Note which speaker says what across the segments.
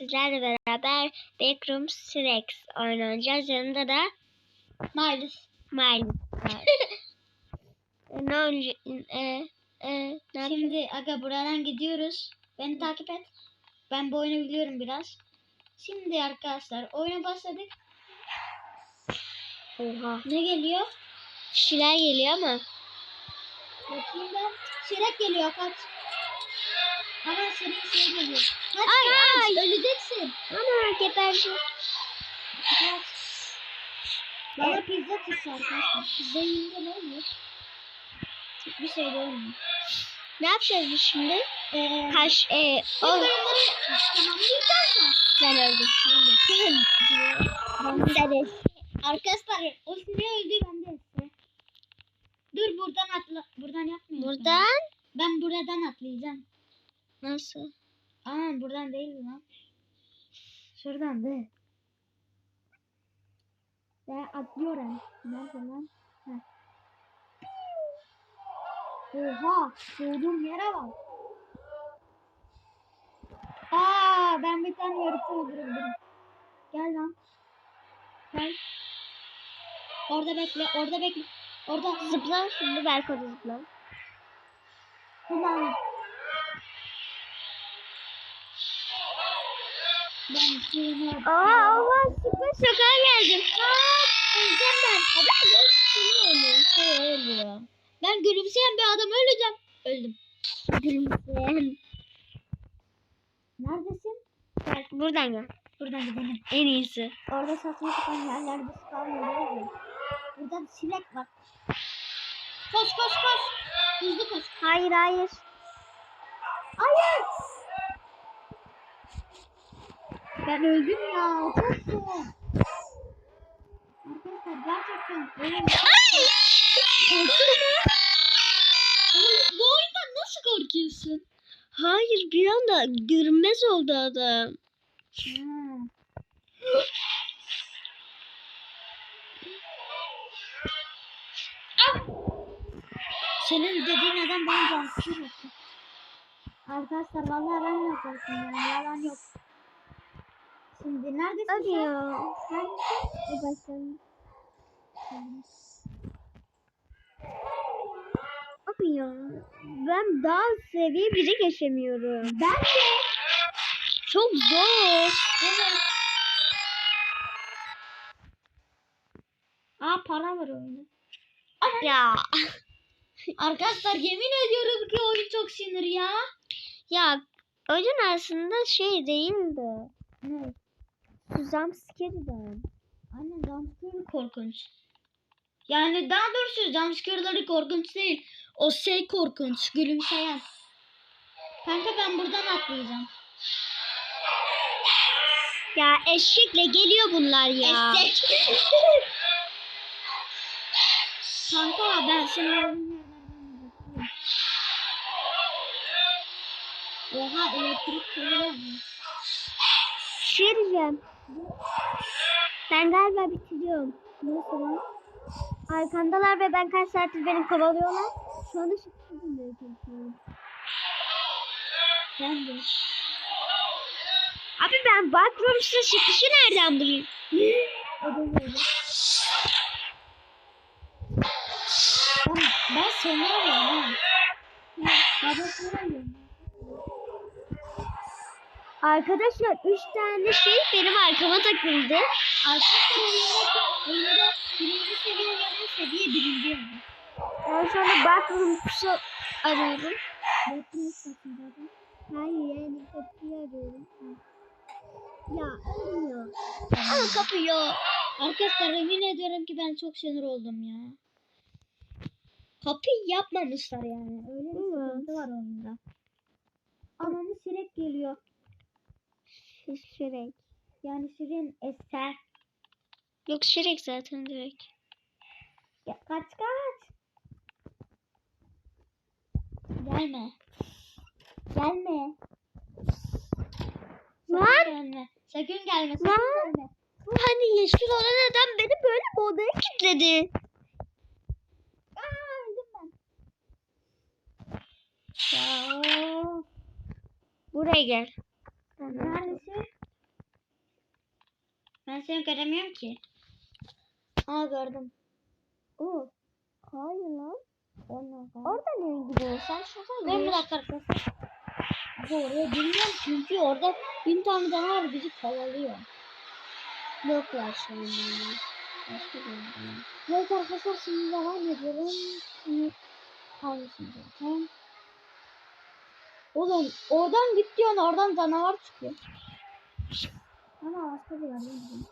Speaker 1: sizlerle beraber Backrooms Rex oynayacağız. Yanında da
Speaker 2: Miles.
Speaker 1: Miley var. E, ne önce e, e, ne yapayım?
Speaker 2: Şimdi aga buradan gidiyoruz. Beni takip et. Ben bu oyunu biliyorum biraz. Şimdi arkadaşlar oyuna başladık.
Speaker 1: Oha.
Speaker 2: Ne geliyor?
Speaker 1: Kişiler geliyor ama.
Speaker 2: Bakayım ben. Şirek geliyor kaç. Ama Şirek şey geliyor. Kaç
Speaker 1: Ay,
Speaker 2: kaç.
Speaker 1: ay.
Speaker 2: Öleceksin.
Speaker 1: Ana geberdim.
Speaker 2: Kaç. Bana pizza çıktı arkadaşlar. Pizza yiyince ne oluyor? Bir şey olmuyor.
Speaker 1: Ne yapacağız biz şimdi?
Speaker 2: Ee,
Speaker 1: Kaş e, o,
Speaker 2: bölümleri tamamlayacağız mı?
Speaker 1: ben öldüm. Ben de. Ben de.
Speaker 2: Arkadaşlar o Siri öldü ben de size. Dur buradan atla. Buradan yapmıyorum.
Speaker 1: Buradan
Speaker 2: Ben buradan atlayacağım.
Speaker 1: Nasıl?
Speaker 2: Aa buradan değil lan. Şuradan de. Ben atlıyorum. Nerede lan? Heh. Oha! Doğduğum yere bak. Aa ben bir tane yaratığı öldürebilirim. Gel lan. Gel. Orada bekle, orada bekle. Orada
Speaker 1: Zıpla şimdi Berko da zıpla.
Speaker 2: Ulan.
Speaker 1: Aa Allah süper sokağa geldim. Aa, öleceğim ben. Hadi gel seni ölüyorum. Seni ölüyorum.
Speaker 2: Ben gülümseyen bir adam öleceğim. Öldüm.
Speaker 1: Gülümseyen.
Speaker 2: Neredesin?
Speaker 1: Gel, Buradan gel.
Speaker 2: Buradan gidelim.
Speaker 1: En iyisi.
Speaker 2: Orada saçma sapan yerlerde spam oluyor. Burada sinek var. Koş koş koş. Hızlı koş.
Speaker 1: Hayır hayır.
Speaker 2: Hayır. Ben öldüm ya. Zor. Arkadaşlar gerçekten ölüm. Bu oyundan nasıl korkuyorsun?
Speaker 1: Hayır bir anda görünmez oldu adam.
Speaker 2: Hmm. Senin dediğin adam bana cansız. Arkadaşlar vallahi ben de korktum yani yalan yok. Şimdi neredesin
Speaker 1: Hadi
Speaker 2: sen?
Speaker 1: ya.
Speaker 2: Neredesin?
Speaker 1: Bakalım. Abi ya. Ben daha seviye biri geçemiyorum.
Speaker 2: Ben de.
Speaker 1: Çok zor.
Speaker 2: Evet. Aa para var oyunda.
Speaker 1: Ya.
Speaker 2: Arkadaşlar yemin ediyorum ki oyun çok sinir ya.
Speaker 1: Ya oyun aslında şey değildi.
Speaker 2: Ne?
Speaker 1: Scary
Speaker 2: Aynen jumpscare korkunç. Yani daha doğrusu jumpscare'ları korkunç değil. O şey korkunç. Gülümseyen. Kanka ben buradan atlayacağım.
Speaker 1: Ya eşekle geliyor bunlar ya.
Speaker 2: Eşek. Kanka ben bakıyorum. Oha elektrik kırıyor.
Speaker 1: Şey diyeceğim. Ben galiba bitiriyorum. Nasıl lan? Arkamdalar ve ben kaç saattir beni kovalıyorlar. Şu anda şıkkı çalışıyorum.
Speaker 2: Ben de.
Speaker 1: Abi ben Backrooms'ta çıkışı nereden bulayım?
Speaker 2: Ben, ben seni arıyorum ha. Babasını arıyorum.
Speaker 1: Arkadaşlar 3 tane şey benim arkama takıldı.
Speaker 2: Arkadaşlar oyunda birinci seviye seviye birinci.
Speaker 1: Ben şu anda Backrooms'u arıyorum.
Speaker 2: Satın zaten.
Speaker 1: Hayır yani kapıyı arıyorum. Ya olmuyor. Ama kapı yok.
Speaker 2: Arkadaşlar emin ediyorum ki ben çok sinir oldum ya. Kapıyı yapmamışlar yani. Öyle bir
Speaker 1: Evet.
Speaker 2: sıkıntı var oyunda. Ananı sirek geliyor.
Speaker 1: Şirek.
Speaker 2: Yani siren eser.
Speaker 1: Yok Şirek zaten direkt.
Speaker 2: Ya, kaç kaç. Gelme. Gelme.
Speaker 1: Lan!
Speaker 2: Sakın gelme. Sakın gelme. Sakın
Speaker 1: Lan!
Speaker 2: gelme.
Speaker 1: Bu hani yeşil olan adam beni böyle bir odaya kilitledi. Buraya gel.
Speaker 2: Neredesin? Ben seni göremiyorum ki. Aa gördüm.
Speaker 1: Oo. Hayır lan. Orada nereye gidiyorsun? Sen şuradan
Speaker 2: Ben bir dakika arkadaşlar. Bu oraya bilmiyorum çünkü orada bin tane canavar bizi kovalıyor.
Speaker 1: Yoklar an. yani.
Speaker 2: Başka bir yerde.
Speaker 1: Evet arkadaşlar şimdi devam ediyorum. Şimdi
Speaker 2: Hangisini diyeceğim? Oğlum oradan git diyorsun oradan canavar çıkıyor. Ama başka bir gidiyorum.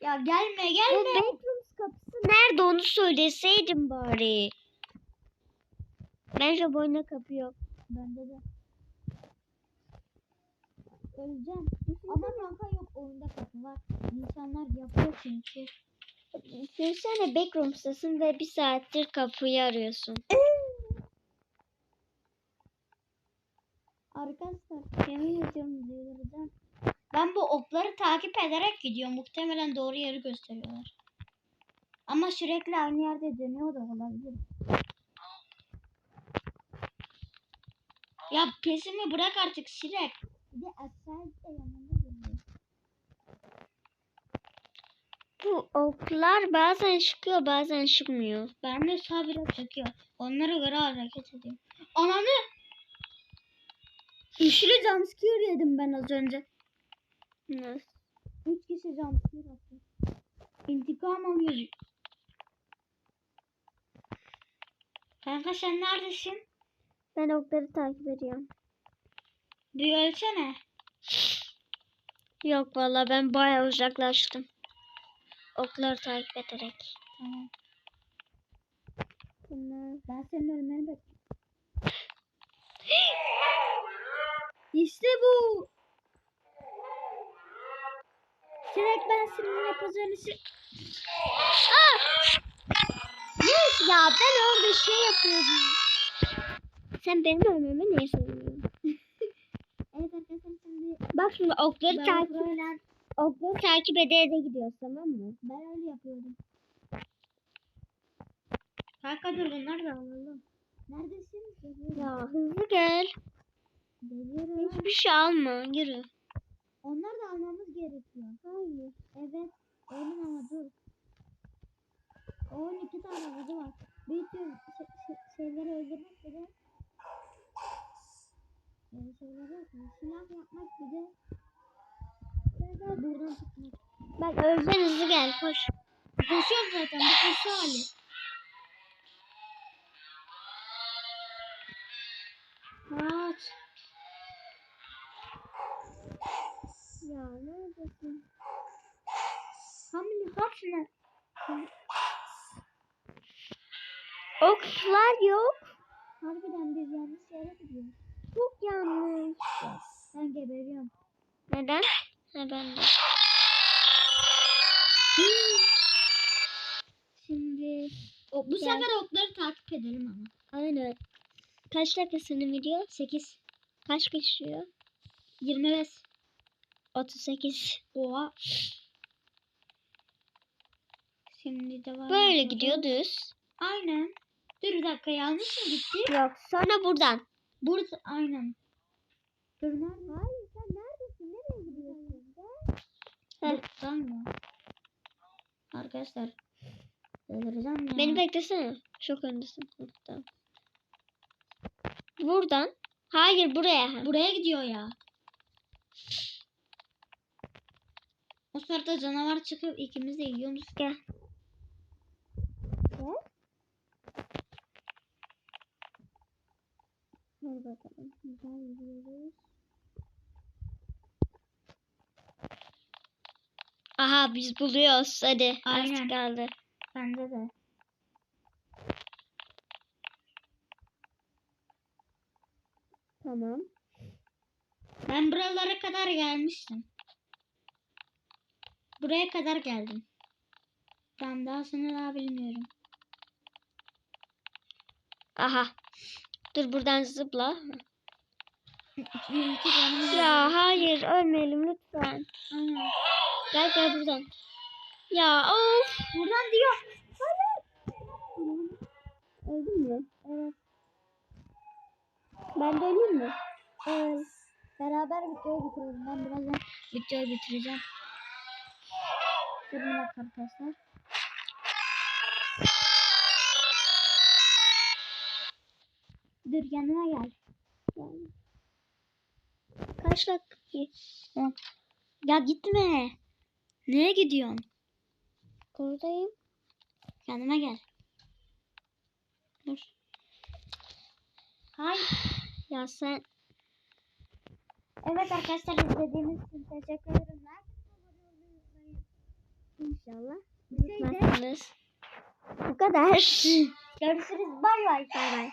Speaker 2: Ya gelme gelme.
Speaker 1: bedrooms kapısı nerede onu söyleseydin bari. Bence boyuna kapı yok.
Speaker 2: Bende de. Öleceğim. Ama kanka yok oyunda kapı var. İnsanlar yapıyor çünkü.
Speaker 1: Düşünsene backrooms'tasın ve bir saattir kapıyı arıyorsun.
Speaker 2: Arkadaşlar yemin ediyorum delireceğim. Ben bu okları takip ederek gidiyorum. Muhtemelen doğru yeri gösteriyorlar. Ama sürekli aynı yerde dönüyor da olabilir. Ya pesimi bırak artık Şirek. Bir de aşağı de yanında geliyor.
Speaker 1: Bu oklar bazen çıkıyor bazen çıkmıyor.
Speaker 2: Ben de sağ biraz çekiyor. Onlara göre hareket ediyor. Ananı! Üçlü jumpscare yedim ben az önce.
Speaker 1: Nasıl?
Speaker 2: Üç kişi jumpscare attı. İntikam alıyoruz. Kanka sen neredesin?
Speaker 1: Ben okları takip ediyorum.
Speaker 2: Bir ölsene.
Speaker 1: Yok valla ben bayağı uzaklaştım. Okları takip ederek.
Speaker 2: Tamam.
Speaker 1: Bunlar.
Speaker 2: Ben senin ölmeni bekliyorum. işte bu. Direkt ben senin yapacağını şey...
Speaker 1: Yes ya ben orada şey yapıyordum. Sen benim ölmeme niye söylüyorsun?
Speaker 2: Evet arkadaşlar şimdi
Speaker 1: Bak şimdi okları takip okları takip ede ede gidiyoruz tamam mı?
Speaker 2: ben öyle yapıyordum. Kanka dur bunlar da alalım. Neredesin?
Speaker 1: Ya hızlı gel.
Speaker 2: Geliyorum.
Speaker 1: Hiçbir şey alma yürü.
Speaker 2: Onlar da almamız gerekiyor. Hayır. Evet. Oğlum ama dur. 12 tane vuzu var. Tür şey, şey, şeyleri öldürmek bir de şeyleri silah yapmak bir de buradan
Speaker 1: öleceksin hızlı gel koş.
Speaker 2: Koşuyorum zaten bu koşu hali. Kaç.
Speaker 1: Ya neredesin?
Speaker 2: Hamile kaç ne?
Speaker 1: Oklar yok.
Speaker 2: Harbiden biz yanlış yere gidiyoruz.
Speaker 1: Çok yanlış.
Speaker 2: Ben geberiyorum.
Speaker 1: Neden? Ha ben de. Şimdi
Speaker 2: O, bu sefer okları takip edelim ama.
Speaker 1: aynen. Kaç dakikasını video?
Speaker 2: 8.
Speaker 1: Kaç geçiyor?
Speaker 2: 25.
Speaker 1: 38.
Speaker 2: Oha. Şimdi devam
Speaker 1: Böyle gidiyor düz.
Speaker 2: Aynen. Dur bir dakika yanlış mı gitti?
Speaker 1: Yok sonra buradan.
Speaker 2: Burada aynen. Dur nerede?
Speaker 1: Hayır sen neredesin? Nereye gidiyorsun?
Speaker 2: Tamam. Arkadaşlar. Delireceğim ya.
Speaker 1: Beni beklesene. Çok öndesin. Tamam. Buradan. Hayır buraya.
Speaker 2: Buraya gidiyor ya. O sırada canavar çıkıp ikimiz de yiyoruz.
Speaker 1: Gel. Gel. Hadi bakalım. Güzel gidiyoruz. Aha biz buluyoruz. Hadi.
Speaker 2: Aynen.
Speaker 1: Artık kaldı.
Speaker 2: Bende de.
Speaker 1: Tamam.
Speaker 2: Ben buralara kadar gelmiştim. Buraya kadar geldim. Ben daha seni daha bilmiyorum.
Speaker 1: Aha. Dur buradan zıpla. Ya hayır ölmeyelim lütfen.
Speaker 2: Aynen.
Speaker 1: Gel gel buradan. Ya of.
Speaker 2: Buradan diyor.
Speaker 1: Öldün mü?
Speaker 2: Evet. Ben de öleyim mi? Öl. Beraber videoyu bitirelim. Ben birazdan
Speaker 1: Videoyu bitireceğim.
Speaker 2: durun arkadaşlar. Dur yanıma gel. Gel.
Speaker 1: Kaç dakika? Ya gitme. Nereye gidiyorsun?
Speaker 2: Buradayım.
Speaker 1: Yanıma gel. Dur. Hayır. Ya sen
Speaker 2: Evet arkadaşlar izlediğiniz için teşekkür ederim. İnşallah.
Speaker 1: unutmazsınız.
Speaker 2: Bu kadar. Görüşürüz. Bay bay. Bay bay.